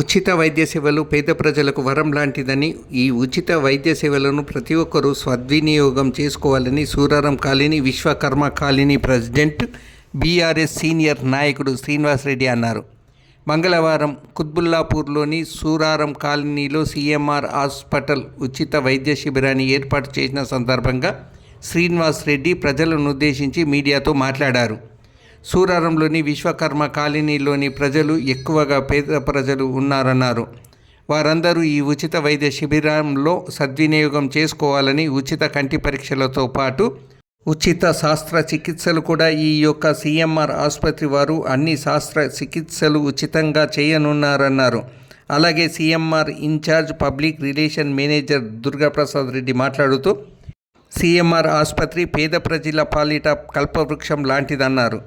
ఉచిత వైద్య సేవలు పేద ప్రజలకు వరం లాంటిదని ఈ ఉచిత వైద్య సేవలను ప్రతి ఒక్కరూ సద్వినియోగం చేసుకోవాలని Suraram colony Vishwakarma colony president BRS senior నాయకుడు శ్రీనివాసరెడ్డి అన్నారు. మంగళవారం కుత్బుల్లాపూర్లోని సూరారం కాలనీలో సీఎంఆర్ హాస్పిటల్ ఉచిత వైద్య శిబిరాన్ని ఏర్పాటు చేసిన సందర్భంగా శ్రీనివాస్ రెడ్డి ప్రజలను ఉద్దేశించి మీడియాతో మాట్లాడారు. సూరారంలోని విశ్వకర్మ కాలనీలోని ప్రజలు ఎక్కువగా పేద ప్రజలు ఉన్నారన్నారు. వారందరూ ఈ ఉచిత వైద్య శిబిరంలో సద్వినియోగం చేసుకోవాలని ఉచిత కంటి పరీక్షలతో పాటు ఉచిత శాస్త్ర చికిత్సలు కూడా ఈ యొక్క సిఎంఆర్ ఆసుపత్రి వారు అన్ని శాస్త్ర చికిత్సలు ఉచితంగా చేయనున్నారన్నారు. అలాగే CMR incharge public relation manager Durgaprasad Reddy మాట్లాడుతూ సీఎంఆర్ ఆసుపత్రి పేద ప్రజల పాలిట కల్పవృక్షం లాంటిదన్నారు.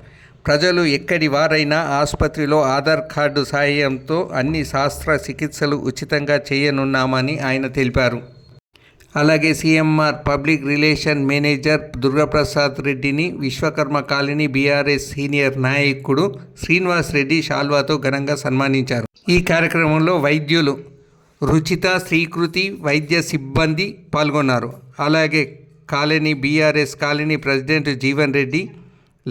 ప్రజలు ఎక్కడి వారైనా ఆసుపత్రిలో ఆధార్ కార్డు సహాయంతో అన్ని శాస్త్ర చికిత్సలు ఉచితంగా చేయనున్నామని ఆయన తెలిపారు. అలాగే CMR public relation manager Durgaprasad రెడ్డిని విశ్వకర్మ కాలనీ బీఆర్ఎస్ సీనియర్ నాయకుడు శ్రీనివాస్ రెడ్డి శాల్వాతో ఘనంగా సన్మానించారు. ఈ కార్యక్రమంలో వైద్యులు రుచిత శ్రీకృతి వైద్య సిబ్బంది పాల్గొన్నారు. అలాగే colony BRS colony president Jeevan Reddy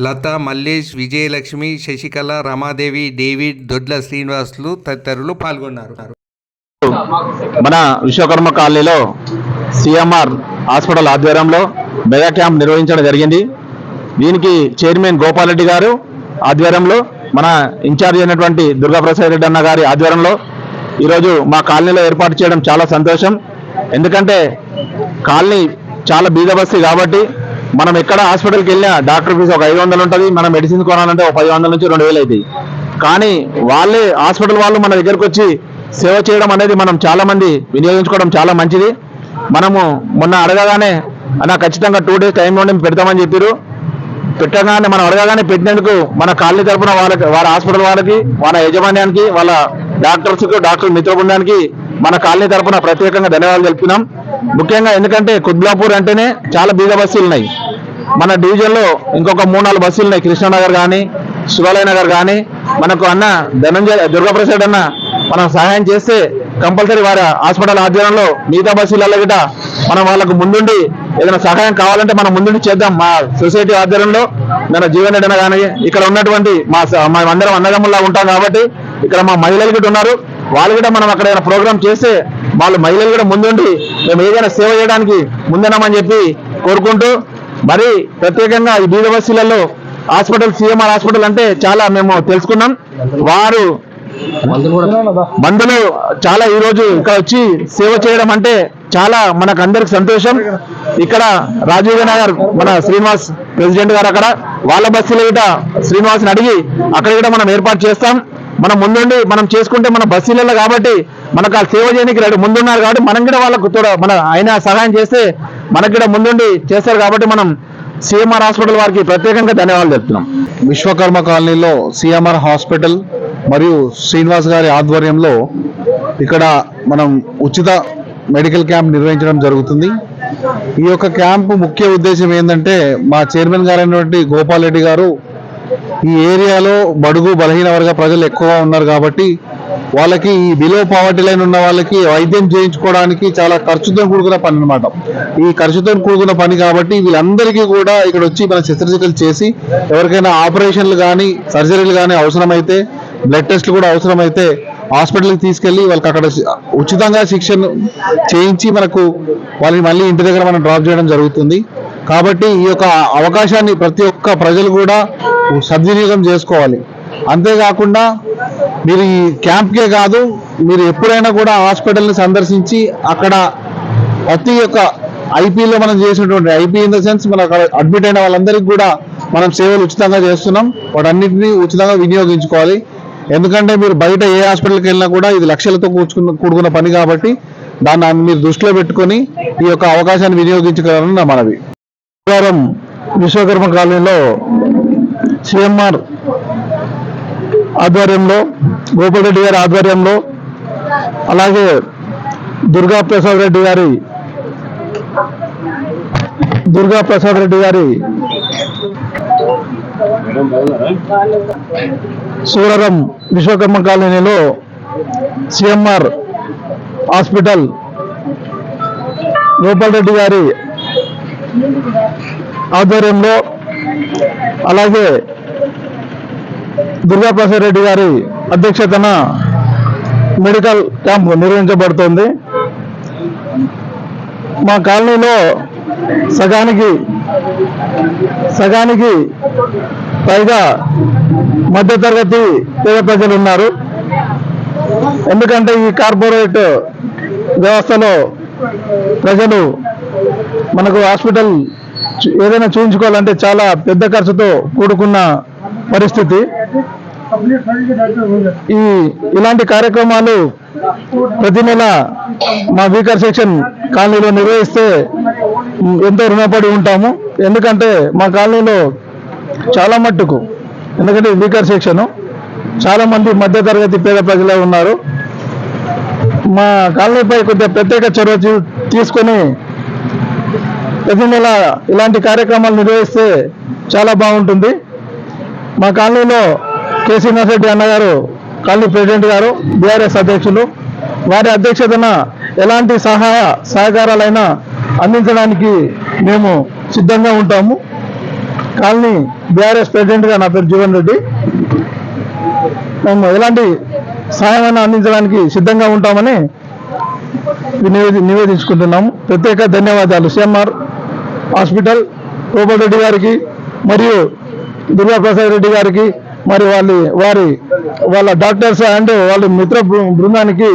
Latha Mallesh Vijayalakshmi Sasikala Ramadevi David Dodla Srinivasulu తదితరులు పాల్గొన్నారు. మన విశ్వకర్మ కాలనీలో సిఎంఆర్ హాస్పిటల్ ఆధ్వర్యంలో మెగా క్యాంప్ నిర్వహించడం జరిగింది. దీనికి చైర్మన్ గోపాలరెడ్డి గారు ఆధ్వర్యంలో మన ఇన్ఛార్జ్ అయినటువంటి దుర్గాప్రసాద్ రెడ్డి అన్న గారి ఆధ్వర్యంలో ఈరోజు మా కాలనీలో ఏర్పాటు చేయడం చాలా సంతోషం. ఎందుకంటే కాలనీ చాలా బీదబస్తీ కాబట్టి మనం ఎక్కడ హాస్పిటల్కి వెళ్ళినా డాక్టర్ ఫీజు ఒక ఐదు వందలు ఉంటుంది మనం మెడిసిన్ కొనాలంటే ఒక పది వందల నుంచి రెండు వేలు అవుతాయి. కానీ వాళ్ళే హాస్పిటల్ వాళ్ళు మన దగ్గరకు వచ్చి సేవ చేయడం అనేది మనం చాలా మంది వినియోగించుకోవడం చాలా మంచిది. మనము మొన్న అడగగానే అన్న ఖచ్చితంగా టూ డేస్ టైం నుండి పెడతామని చెప్పారు పెట్టగానే మనం అడగగానే పెట్టినందుకు మన కాలనీ తరపున వాళ్ళకి వాళ్ళ హాస్పిటల్ వాళ్ళకి వాళ్ళ యజమాన్యానికి వాళ్ళ డాక్టర్స్కు డాక్టర్ మిత్రబృందానికి మన కాలనీ తరపున ప్రత్యేకంగా ధన్యవాదాలు తెలుపుతున్నాం. ముఖ్యంగా ఎందుకంటే కుద్లాపూర్ అంటేనే చాలా బీద బస్సులు ఉన్నాయి. మన డివిజన్లో ఇంకొక మూడు నాలుగు బస్సులు ఉన్నాయి. కృష్ణానగర్ కానీ శివాలయ నగర్ కానీ. మనకు అన్న ధనంజయ దుర్గాప్రసాద్ అన్న మనం సహాయం చేస్తే కంపల్సరీ వారి హాస్పిటల్ ఆధ్వర్యంలో మిగతా బస్సులలో గిట మనం వాళ్ళకు ముందుండి ఏదైనా సహాయం కావాలంటే మనం ముందుండి చేద్దాం. మా సొసైటీ ఆధ్వర్యంలో మన జీవన్ రెడ్డి కానీ ఇక్కడ ఉన్నటువంటి మా స- మా అందరం అన్నదమ్ముల్లా ఉంటాం కాబట్టి ఇక్కడ మా మహిళలు కూడా ఉన్నారు. వాళ్ళు కూడా మనం అక్కడ ఏదైనా ప్రోగ్రామ్ చేస్తే వాళ్ళు మహిళలు కూడా ముందుండి మేము ఏదైనా సేవ చేయడానికి ముందున్నామని చెప్పి కోరుకుంటూ మరి ప్రత్యేకంగా ఈ బీద బస్సులలో హాస్పిటల్ సిఎంఆర్ హాస్పిటల్ అంటే చాలా మేము తెలుసుకున్నాం. వారు మందులు చాలా ఈ రోజు ఇక్కడ వచ్చి సేవ చేయడం అంటే చాలా మనకు అందరికి సంతోషం. ఇక్కడ రాజీవ్ నగర్ మన శ్రీనివాస్ ప్రెసిడెంట్ గారు అక్కడ వాళ్ళ బస్సులు గిట శ్రీనివాస్ని అడిగి అక్కడ కూడా మనం ఏర్పాటు చేస్తాం. మనం ముందుండి మనం చేసుకుంటే మన బస్సీలలో కాబట్టి మనకు ఆ సేవ చేయడానికి రెడీ ముందున్నారు కాబట్టి మనం కూడా వాళ్ళకు తోడ మన ఆయన సహాయం చేస్తే మనకు కూడా ముందుండి చేస్తారు కాబట్టి మనం సిఎంఆర్ హాస్పిటల్ వారికి ప్రత్యేకంగా ధన్యవాదాలు చెప్తున్నాం. విశ్వకర్మ కాలనీలో సిఎంఆర్ హాస్పిటల్ మరియు శ్రీనివాస్ గారి ఆధ్వర్యంలో ఇక్కడ మనం ఉచిత మెడికల్ క్యాంప్ నిర్వహించడం జరుగుతుంది. ఈ యొక్క క్యాంపు ముఖ్య ఉద్దేశం ఏంటంటే మా చైర్మన్ గారైనటువంటి గోపాల్ రెడ్డి గారు ఈ ఏరియాలో బడుగు బలహీన వర్గ ప్రజలు ఎక్కువగా ఉన్నారు కాబట్టి వాళ్ళకి ఈ బిలో పావర్టీ లైన్ ఉన్న వాళ్ళకి వైద్యం చేయించుకోవడానికి చాలా ఖర్చుతో కూడుకున్న పని అన్నమాట. ఈ ఖర్చుతో కూడుకున్న పని కాబట్టి వీళ్ళందరికీ కూడా ఇక్కడ వచ్చి మన శస్త్రచికిత్సలు చేసి ఎవరికైనా ఆపరేషన్లు కానీ సర్జరీలు కానీ అవసరమైతే బ్లడ్ టెస్ట్లు కూడా అవసరమైతే హాస్పిటల్కి తీసుకెళ్ళి వాళ్ళకి అక్కడ ఉచితంగా శిక్షణ చేయించి మనకు వాళ్ళని మళ్ళీ ఇంటి దగ్గర మనం డ్రాప్ చేయడం జరుగుతుంది. కాబట్టి ఈ యొక్క అవకాశాన్ని ప్రతి ఒక్క ప్రజలు కూడా సద్వినియోగం చేసుకోవాలి. అంతేకాకుండా మీరు ఈ క్యాంప్కే కాదు మీరు ఎప్పుడైనా కూడా హాస్పిటల్ని సందర్శించి అక్కడ ప్రతి ఒక్క ఐపీలో మనం చేసినటువంటి ఐపీ ఇన్ ద సెన్స్ మన అక్కడ అడ్మిట్ అయిన వాళ్ళందరికీ కూడా మనం సేవలు ఉచితంగా చేస్తున్నాం. వాటన్నిటిని ఉచితంగా వినియోగించుకోవాలి. ఎందుకంటే మీరు బయట ఏ హాస్పిటల్కి వెళ్ళినా కూడా ఇది లక్షలతో కూర్చుకున్న కూడుకున్న పని కాబట్టి దాన్ని మీరు దృష్టిలో పెట్టుకొని ఈ యొక్క అవకాశాన్ని వినియోగించగలరని నా మనవి. శుక్రవారం విశ్వకర్మ కాలనీలో సిఎంఆర్ ఆధ్వర్యంలో గోపాల్ రెడ్డి గారి ఆధ్వర్యంలో అలాగే దుర్గా ప్రసాద్ రెడ్డి గారి దుర్గా ప్రసాద్ రెడ్డి గారి సూరరం విశ్వకర్మ కాలనీలో సిఎంఆర్ హాస్పిటల్ గోపాల్ రెడ్డి గారి ఆధ్వర్యంలో అలాగే దుర్గాప్రసాద్ రెడ్డి గారి అధ్యక్షతన మెడికల్ క్యాంప్ నిర్వహించబడుతోంది. మా కాలనీలో సగానికి సగానికి పైగా మధ్యతరగతి పేద ప్రజలు ఉన్నారు. ఎందుకంటే ఈ కార్పొరేట్ వ్యవస్థలో ప్రజలు మనకు హాస్పిటల్ ఏదైనా చూపించుకోవాలంటే చాలా పెద్ద ఖర్చుతో కూడుకున్న పరిస్థితి. ఈ ఇలాంటి కార్యక్రమాలు ప్రతి నెల మా వీకర్ సెక్షన్ కాలనీలో నిర్వహిస్తే ఎంతో రుణపడి ఉంటాము. ఎందుకంటే మా కాలనీలో చాలా మట్టుకు ఎందుకంటే వీకర్ సెక్షన్ చాలా మంది మధ్యతరగతి పేద ప్రజలే ఉన్నారు. మా కాలనీపై కొద్దిగా ప్రత్యేక చొరవ తీసుకొని ప్రతి నెల ఇలాంటి కార్యక్రమాలు నిర్వహిస్తే చాలా బాగుంటుంది. మా కాలనీలో కేసీ నర్సరెడ్డి అన్నగారు కాలనీ ప్రెసిడెంట్ గారు బీఆర్ఎస్ అధ్యక్షులు వారి అధ్యక్షతన ఎలాంటి సహాయ సహకారాలైనా అందించడానికి మేము సిద్ధంగా ఉంటాము. కాలనీ బీఆర్ఎస్ ప్రెసిడెంట్గా నా పేరు జీవన్ రెడ్డి. మేము ఎలాంటి సహాయమైనా అందించడానికి సిద్ధంగా ఉంటామని నివేది నివేదించుకుంటున్నాము. ప్రత్యేక ధన్యవాదాలు. సిఎంఆర్ హాస్పిటల్ రూపల్ రెడ్డి గారికి మరియు దుర్గాప్రసాద్ రెడ్డి గారికి మరి వాళ్ళ వారి వాళ్ళ డాక్టర్స్ అండ్ వాళ్ళ మిత్ర బృ- బృందానికి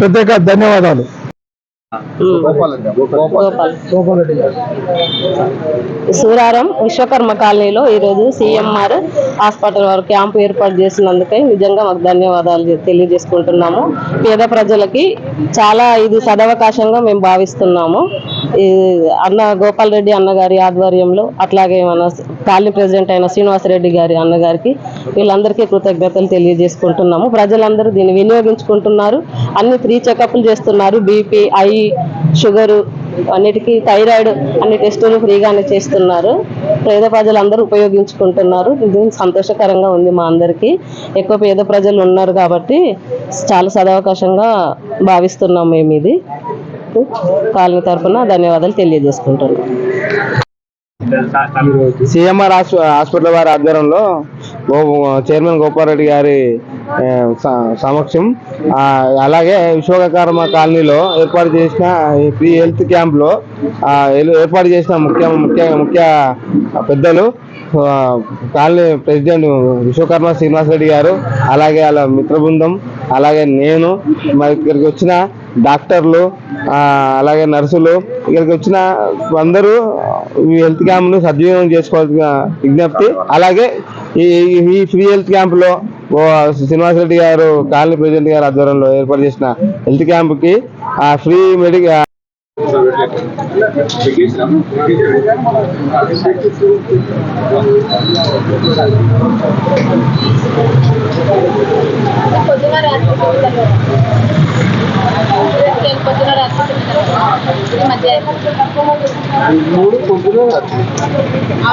ప్రత్యేక ధన్యవాదాలు. సూరారం విశ్వకర్మ కాలనీలో ఈరోజు సీఎంఆర్ హాస్పిటల్ వారు క్యాంపు ఏర్పాటు చేసినందుకై నిజంగా మాకు ధన్యవాదాలు తెలియజేసుకుంటున్నాము. పేద ప్రజలకి చాలా ఇది సదవకాశంగా మేము భావిస్తున్నాము. అన్న గోపాల్ రెడ్డి అన్నగారి ఆధ్వర్యంలో అట్లాగే మన కాలనీ ప్రెసిడెంట్ అయిన శ్రీనివాసరెడ్డి గారి అన్నగారికి వీళ్ళందరికీ కృతజ్ఞతలు తెలియజేసుకుంటున్నాము. ప్రజలందరూ దీన్ని వినియోగించుకుంటున్నారు. అన్ని ఫ్రీ చెకప్లు చేస్తున్నారు. బీపీ ఐ షుగరు అన్నిటికీ థైరాయిడ్ అన్ని టెస్టులు ఫ్రీగానే చేస్తున్నారు. పేద ప్రజలందరూ ఉపయోగించుకుంటున్నారు. ఇది సంతోషకరంగా ఉంది మా అందరికీ. ఎక్కువ పేద ప్రజలు ఉన్నారు కాబట్టి చాలా సదవకాశంగా భావిస్తున్నాం మేము ఇది. కాలనీ తరఫున ధన్యవాదాలు తెలియజేసుకుంటున్నాం సిఎంఆర్ హాస్పిటల్ వారి ఆధ్వర్యంలో చైర్మన్ గోపారెడ్డి గారి సమక్షం అలాగే విశ్వకర్మ కాలనీలో ఏర్పాటు చేసిన ఈ ఫ్రీ హెల్త్ క్యాంప్లో ఏర్పాటు చేసిన ముఖ్య ముఖ్య ముఖ్య పెద్దలు కాలనీ ప్రెసిడెంట్ విశ్వకర్మ శ్రీనివాస్ రెడ్డి గారు అలాగే వాళ్ళ మిత్ర బృందం అలాగే నేను మరి ఇక్కడికి వచ్చిన డాక్టర్లు అలాగే నర్సులు ఇక్కడికి వచ్చిన అందరూ ఈ హెల్త్ క్యాంప్ను సద్వినియోగం చేసుకోవాల్సిన విజ్ఞప్తి. అలాగే ఈ ఈ ఫ్రీ హెల్త్ క్యాంప్లో శ్రీనివాస ఓ శ్రీనివాస్ రెడ్డి గారు కాలనీ ప్రెసిడెంట్ గారు ఆధ్వర్యంలో ఏర్పాటు చేసిన హెల్త్ క్యాంప్కి ఆ ఫ్రీ మెడికల్ పొద్దున రాత్రి పొద్దున मुळे कोणतं जाते